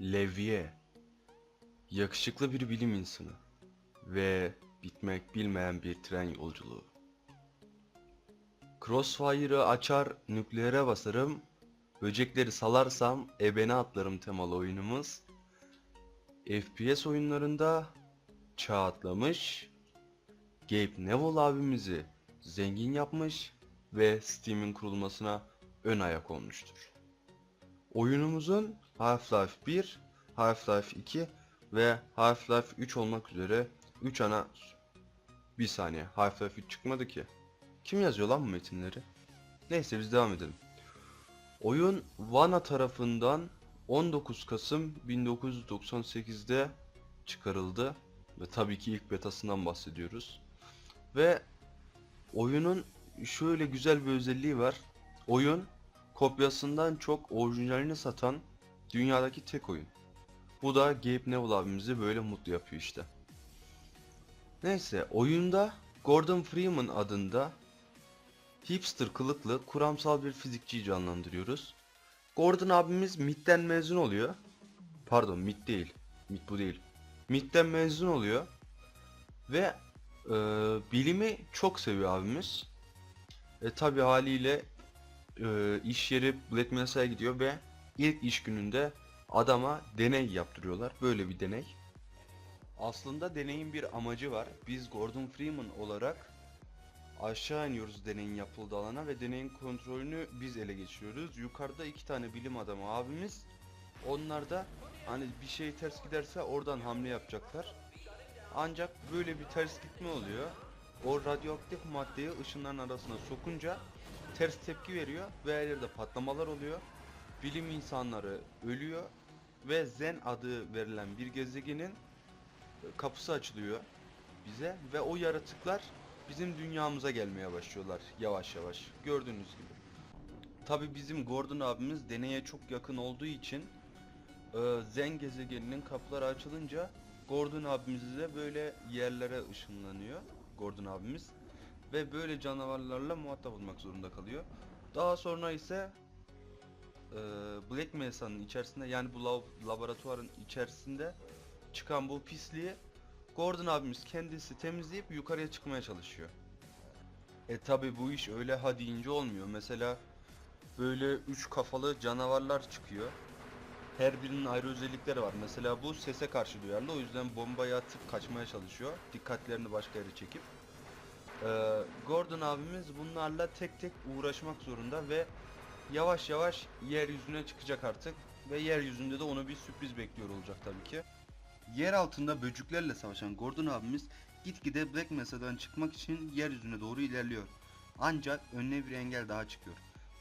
Levye. Yakışıklı bir bilim insanı. Ve bitmek bilmeyen bir tren yolculuğu. Crossfire'ı açar, nükleere basarım. Böcekleri salarsam ebene atlarım temalı oyunumuz. FPS oyunlarında çağ atlamış. Gabe Newell abimizi zengin yapmış ve Steam'in kurulmasına ön ayak olmuştur. Oyunumuzun Half-Life 1, Half-Life 2 ve Half-Life 3 olmak üzere 3 ana... Bir saniye, Half-Life 3 çıkmadı ki. Kim yazıyor lan bu metinleri? Neyse biz devam edelim. Oyun Vana tarafından 19 Kasım 1998'de çıkarıldı ve tabii ki ilk betasından bahsediyoruz. Ve oyunun şöyle güzel bir özelliği var. Oyun kopyasından çok orijinalini satan dünyadaki tek oyun. Bu da Gabe Newell abimizi böyle mutlu yapıyor işte. Neyse oyunda Gordon Freeman adında hipster kılıklı kuramsal bir fizikçiyi canlandırıyoruz. Gordon abimiz MIT'ten mezun oluyor. Pardon MIT değil. MIT bu değil. MIT'ten mezun oluyor. Ve e, bilimi çok seviyor abimiz. E tabi haliyle e, iş yeri Black Mesa'ya gidiyor ve ilk iş gününde adama deney yaptırıyorlar. Böyle bir deney. Aslında deneyin bir amacı var. Biz Gordon Freeman olarak aşağı iniyoruz deneyin yapıldığı alana ve deneyin kontrolünü biz ele geçiriyoruz. Yukarıda iki tane bilim adamı abimiz. Onlar da hani bir şey ters giderse oradan hamle yapacaklar. Ancak böyle bir ters gitme oluyor. O radyoaktif maddeyi ışınların arasına sokunca ters tepki veriyor ve her yerde patlamalar oluyor. Bilim insanları ölüyor ve Zen adı verilen bir gezegenin kapısı açılıyor bize ve o yaratıklar bizim dünyamıza gelmeye başlıyorlar yavaş yavaş gördüğünüz gibi. Tabi bizim Gordon abimiz deneye çok yakın olduğu için e, Zen gezegeninin kapıları açılınca Gordon abimiz de böyle yerlere ışınlanıyor Gordon abimiz ve böyle canavarlarla muhatap olmak zorunda kalıyor. Daha sonra ise e, Black Mesa'nın içerisinde yani bu lav- laboratuvarın içerisinde çıkan bu pisliği Gordon abimiz kendisi temizleyip yukarıya çıkmaya çalışıyor. E tabi bu iş öyle ha deyince olmuyor. Mesela böyle üç kafalı canavarlar çıkıyor. Her birinin ayrı özellikleri var. Mesela bu sese karşı duyarlı. O yüzden bombayı atıp kaçmaya çalışıyor. Dikkatlerini başka yere çekip. Ee, Gordon abimiz bunlarla tek tek uğraşmak zorunda ve yavaş yavaş yeryüzüne çıkacak artık. Ve yeryüzünde de onu bir sürpriz bekliyor olacak tabii ki. Yer altında böcüklerle savaşan Gordon abimiz gitgide Black Mesa'dan çıkmak için yeryüzüne doğru ilerliyor. Ancak önüne bir engel daha çıkıyor.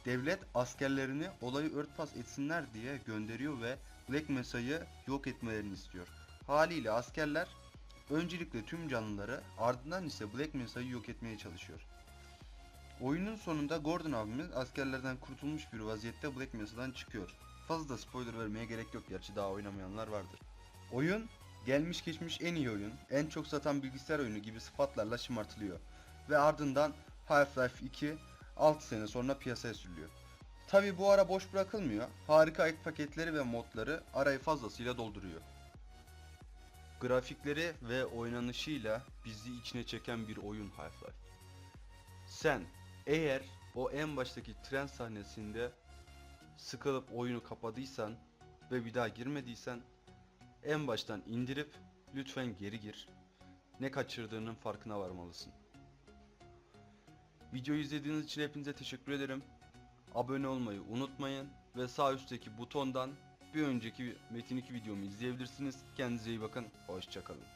Devlet askerlerini olayı örtbas etsinler diye gönderiyor ve Black Mesa'yı yok etmelerini istiyor. Haliyle askerler öncelikle tüm canlıları ardından ise Black Mesa'yı yok etmeye çalışıyor. Oyunun sonunda Gordon abimiz askerlerden kurtulmuş bir vaziyette Black Mesa'dan çıkıyor. Fazla spoiler vermeye gerek yok gerçi daha oynamayanlar vardır. Oyun gelmiş geçmiş en iyi oyun, en çok satan bilgisayar oyunu gibi sıfatlarla şımartılıyor. Ve ardından Half-Life 2 6 sene sonra piyasaya sürülüyor. Tabi bu ara boş bırakılmıyor. Harika ek paketleri ve modları arayı fazlasıyla dolduruyor. Grafikleri ve oynanışıyla bizi içine çeken bir oyun Half-Life. Sen eğer o en baştaki tren sahnesinde sıkılıp oyunu kapadıysan ve bir daha girmediysen en baştan indirip lütfen geri gir. Ne kaçırdığının farkına varmalısın. Videoyu izlediğiniz için hepinize teşekkür ederim. Abone olmayı unutmayın ve sağ üstteki butondan bir önceki Metin 2 videomu izleyebilirsiniz. Kendinize iyi bakın. Hoşçakalın.